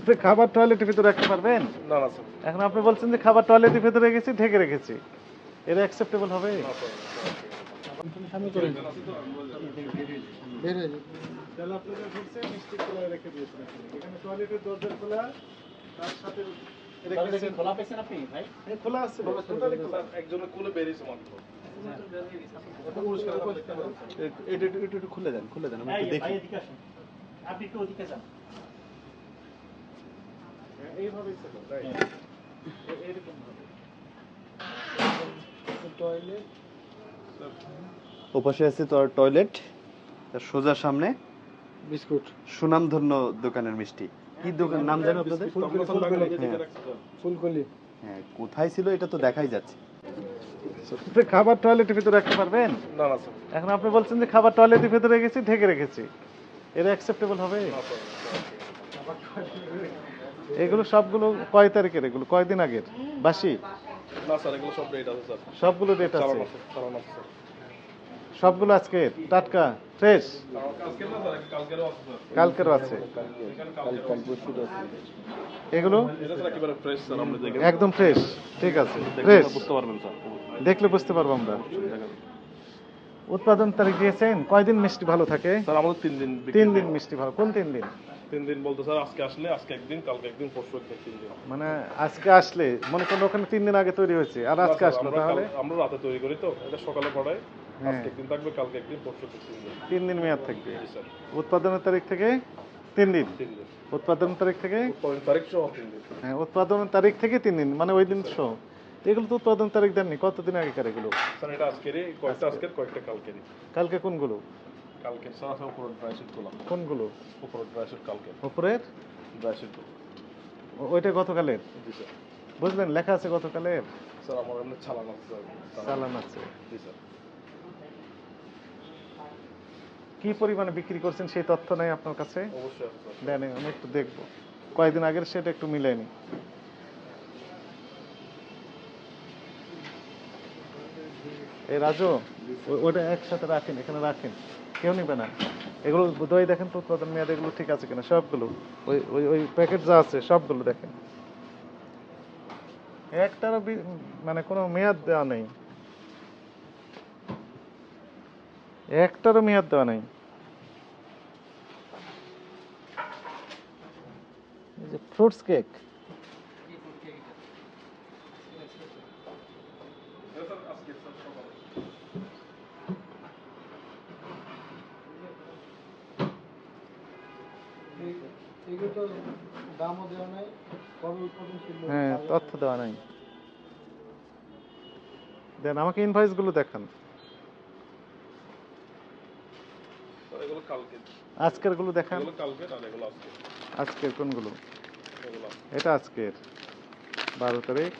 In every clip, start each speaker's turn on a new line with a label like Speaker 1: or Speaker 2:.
Speaker 1: আপনি খাবার টয়লেটের ভিতরে রাখতে পারবেন?
Speaker 2: না না স্যার
Speaker 1: এখন আপনি বলছেন যে খাবার টয়লেটের ভিতরে রেখেছি ঢেকে রেখেছি। এটা অ্যাকসেপ্টেবল হবে? তাহলে আপনারা ঢুকছেন মিষ্টি খোলা রেখে দিয়েছেন এখানে। টয়লেটের দরজা খোলা তার সাথে
Speaker 3: খোলা পেয়েছেন আপনি ভাই?
Speaker 1: হ্যাঁ, খোলা আছে।
Speaker 2: একজনের কোলে বেরিয়েছে মাত্র।
Speaker 1: খুলে দেন খুলে দেন আমি একটু দেখি।
Speaker 3: আপনি একটু ওদিকে যান।
Speaker 1: এইভাবেই ছিল এরকম টয়লেট
Speaker 4: ওপাশে আছে তোর টয়লেট তার সোজা সামনে
Speaker 1: বিস্কুট।
Speaker 4: সুনামধন্য দোকানের মিষ্টি। কি দোকান? নাম জানো আপনাদের? হ্যাঁ।
Speaker 1: ফুলকলি।
Speaker 4: হ্যাঁ কোথায় ছিল এটা তো দেখাই যাচ্ছে।
Speaker 1: খাবার টয়লেটের ভিতরে রাখতে পারবেন?
Speaker 2: না না স্যার
Speaker 1: এখন আপনি বলছেন যে খাবার টয়লেটের ভিতরে রেখেছি ঢেকে রেখেছি। এটা অ্যাকসেপ্টেবল হবে?
Speaker 2: না স্যার
Speaker 1: এগুলো সবগুলো কয় তারিখের? এগুলো কয়দিন আগের? বাসি? সবগুলো ডেট আছে? সবগুলো আজকে টাটকা? ফ্রেশ?
Speaker 2: কালকেরও আছে।
Speaker 1: এগুলো? একদম ফ্রেশ ঠিক আছে। ফ্রেশ
Speaker 2: বুঝতে পারবেন স্যার।
Speaker 1: দেখলে বুঝতে পারব আমরা। উৎপাদন তারিখ দিয়েছেন? কয়দিন মিষ্টি ভালো থাকে?
Speaker 2: স্যার আমাদের তিন দিন
Speaker 1: তিন দিন মিষ্টি ভালো। কোন তিন দিন?
Speaker 2: তিন দিন বলতে স্যার আজকে আসলে আজকে একদিন কালকে একদিন পরশু একদিন তিন দিন।
Speaker 1: মানে আজকে আসলে মনে করল ওখানে তিন দিন আগে তৈরি হয়েছে আর আজকে আসলো তাহলে?
Speaker 2: আমরা রাতে তৈরি করি তো এটা সকালে পড়াই
Speaker 1: হ্যাঁ।
Speaker 2: আজকে একদিন থাকবে কালকে একদিন পরশু একদিন তিন দিন।
Speaker 1: তিন দিন মেয়াদ থাকবে। উৎপাদনের তারিখ থেকে তিন দিন? উৎপাদন তারিখ থেকে?
Speaker 2: তারিখ সহ তিন দিন।
Speaker 1: হ্যাঁ উৎপাদনের তারিখ থেকে তিন দিন মানে ওই দিন সহ। এগুলো তো উৎপাদন তারিখ দেননি কতদিন আগেকার এগুলো?
Speaker 2: স্যার এটা আজকেরই কয়েকটা আজকের কয়েকটা কালকেরই।
Speaker 1: কালকে কোনগুলো?
Speaker 2: কালকে উপরে ড্রাই শিটগুলো
Speaker 1: কোনগুলো?
Speaker 2: ড্রাই শিট কালকে।
Speaker 1: উপরের?
Speaker 2: ড্রাই শিট
Speaker 1: ওইটা গতকালের?
Speaker 2: জি স্যার।
Speaker 1: বুঝলেন লেখা আছে গতকালের?
Speaker 2: স্যার আমার এমনি চালান আছে।
Speaker 1: চালান আছে।
Speaker 2: জি স্যার।
Speaker 1: কি পরিমাণে বিক্রি করছেন সেই তথ্য নাই আপনার কাছে?
Speaker 2: অবশ্যই
Speaker 1: দেন আমি একটু দেখব। কয়েকদিন আগের সেটা একটু মিলাইনি এই রাজু ওটা একসাথে রাখেন এখানে রাখেন। কেউ নিবে না। এগুলো দই দেখেন তো উৎপাদন মেয়াদ এগুলো ঠিক আছে কিনা? সবগুলো। ওই ওই ওই প্যাকেট যা আছে সবগুলো দেখেন। একটারও মানে কোনো মেয়াদ দেওয়া নেই। একটারও মেয়াদ দেওয়া নেই। যে ফ্রুটস কেক হ্যাঁ তথ্য দেওয়া নাই। দেন আমাকে ইনভয়েসগুলো দেখান।
Speaker 2: স্যার এগুলো কালকে।
Speaker 1: আজকেরগুলো দেখান।
Speaker 2: এগুলো কালকে আর এগুলো আজকে?
Speaker 1: আজকের কোনগুলো?
Speaker 2: এগুলো
Speaker 1: এটা আজকের। বারো তারিখ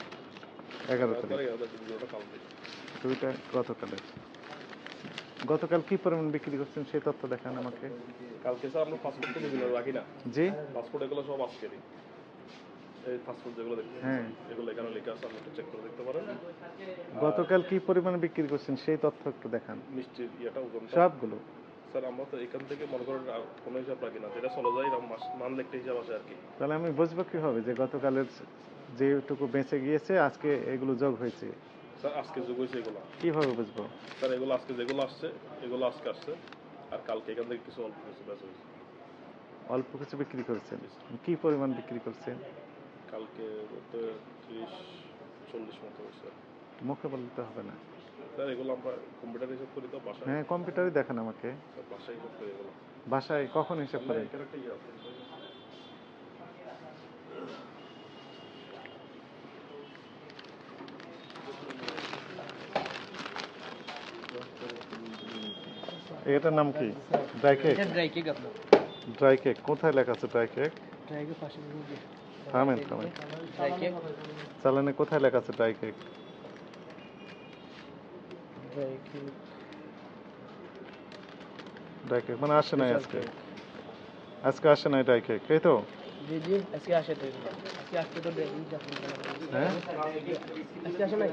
Speaker 1: এগারো তারিখ। দুইটা গতকালের। গতকাল কি পরিমাণ বিক্রি করছেন সেই তথ্য দেখান আমাকে।
Speaker 2: কালকে স্যার আমরা পাসপোর্ট তো বিভিন্ন রাখি না।
Speaker 1: জি।
Speaker 2: পাসপোর্ট এগুলো সব আজকেরই এই পাসপোর্ট যেগুলো দেখতে
Speaker 1: হ্যাঁ।
Speaker 2: এগুলো এখানে লেখা আছে আপনি একটু চেক করে দেখতে পারেন।
Speaker 1: গতকাল কি পরিমাণে বিক্রি করছেন সেই তথ্য একটু দেখান।
Speaker 2: মিষ্টির ইয়েটা ওজন
Speaker 1: সবগুলো।
Speaker 2: স্যার আমরা তো এখান থেকে মনে করেন কোনো হিসাব রাখি না। যেটা চলে যায় মাস মান লিখতে হিসাব আছে আর কি।
Speaker 1: তাহলে আমি বুঝব কীভাবে যে গতকালের যেটুকু বেঁচে গিয়েছে আজকে এগুলো যোগ হয়েছে।
Speaker 2: স্যার আজকে যুগ হয়েছে এগুলো।
Speaker 1: কীভাবে বুঝব?
Speaker 2: স্যার এগুলো আজকে যেগুলো আসছে এগুলো আজকে আসছে আর কালকে এখান থেকে কিছু অল্প কিছু বেঁচে হয়েছে।
Speaker 1: অল্প কিছু বিক্রি করছেন? কি পরিমাণ বিক্রি করছেন?
Speaker 2: কালকে বলতে তিরিশ চল্লিশ মতো হয়েছে।
Speaker 1: মুখে বলতে হবে না।
Speaker 2: স্যার এগুলো আমরা কম্পিউটার হিসাব করি তো বাসায়।
Speaker 1: হ্যাঁ কম্পিউটারই দেখান আমাকে।
Speaker 2: বাসায় হিসাব করি এগুলো।
Speaker 1: বাসায় কখন হিসাব করেন?
Speaker 2: এখানে একটা ইয়ে আছে।
Speaker 1: এটার নাম কি? ড্রাই কেক
Speaker 3: ড্রাই কেক আপনার।
Speaker 1: ড্রাই কেক কোথায় লেখা আছে ড্রাই কেক
Speaker 3: ড্রাই কেক পাশে
Speaker 1: থামেন থামেন।
Speaker 3: ড্রাই কেক
Speaker 1: চালানে কোথায় লেখা আছে dry cake
Speaker 3: dry cake
Speaker 1: dry cake মানে আসে নাই আজকে। আজকে আসে নাই ড্রাই কেক এই তো?
Speaker 3: জি জি আজকে আসে তো আজকে আসতে তো ড্রাই কেক
Speaker 1: হ্যাঁ?
Speaker 3: আজকে আসে নাই?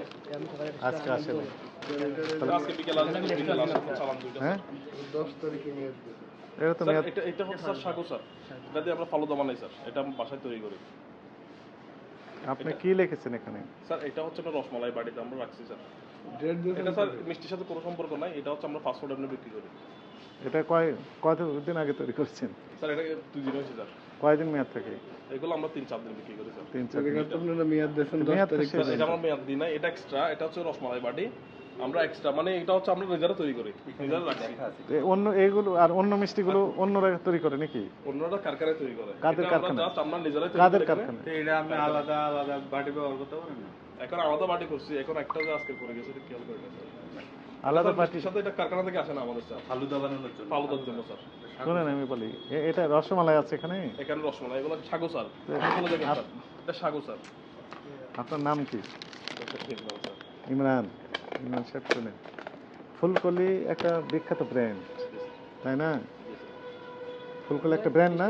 Speaker 1: আজকে আসে নাই।
Speaker 2: আজকে বিকেল আসবে বিকেল আসবে চালান দুইটা
Speaker 1: হ্যাঁ এটা তো মেয়াদ
Speaker 2: এটা এটা হচ্ছে স্যার সাগু স্যার। এটা দিয়ে আমরা ফালুদা বানাই স্যার। এটা আমরা বাসায় তৈরি করি।
Speaker 1: আপনি কি লিখেছেন এখানে?
Speaker 2: স্যার এটা হচ্ছে রসমালাই বাড়িতে আমরা রাখছি স্যার। এটা স্যার মিষ্টির সাথে কোনো সম্পর্ক নাই। এটা হচ্ছে আমরা ফাস্ট ফুড এমনি বিক্রি করি।
Speaker 1: এটা কয় কতদিন আগে তৈরি করছেন?
Speaker 2: স্যার এটা দুই দিন হয়েছে স্যার।
Speaker 1: কয়দিন মেয়াদ থাকে?
Speaker 2: এগুলো আমরা তিন চার দিন বিক্রি করি স্যার।
Speaker 1: তিন চার দিন।
Speaker 4: মেয়াদ
Speaker 1: মেয়াদ তো শেষ
Speaker 2: স্যার
Speaker 1: হয়ে
Speaker 2: এটা আমরা মেয়াদ দিই না এটা এক্সট্রা এটা হচ্ছে রসমালাই বাটি। আমরা এক্সট্রা মানে এটা হচ্ছে আমরা নিজেরা তৈরি করি। নিজেরা রাখছি।
Speaker 1: অন্য এইগুলো আর অন্য মিষ্টিগুলো অন্যরা তৈরি করে নাকি?
Speaker 2: অন্যরা কারখানায় তৈরি করে।
Speaker 1: কাদের কারখানা?
Speaker 2: আমরা নিজেরাই
Speaker 1: কাদের কারখানা
Speaker 4: এটা আপনি আলাদা আলাদা বাটি ব্যবহার করতে পারেন না?
Speaker 2: এখন আলাদা বাটি করছি এখন একটা যে আজকে করে গেছে খেয়াল করে
Speaker 1: আলাদা
Speaker 2: সাথে এটা কারখানা থেকে আসে না আমাদের স্যার।
Speaker 4: ফালুদা বানানোর জন্য।
Speaker 2: ফালুদার জন্য স্যার।
Speaker 1: শোনেন আমি বলি এটা রসমালাই আছে এখানে?
Speaker 2: এখানে রসমালাই এগুলো সাগু স্যার। এটা সাগু স্যার।
Speaker 1: আপনার নাম কি? ইমরান। ইমরান সাহেব শোনেন ফুলকলি একটা বিখ্যাত ব্র্যান্ড তাই না? ফুলকলি একটা ব্র্যান্ড না?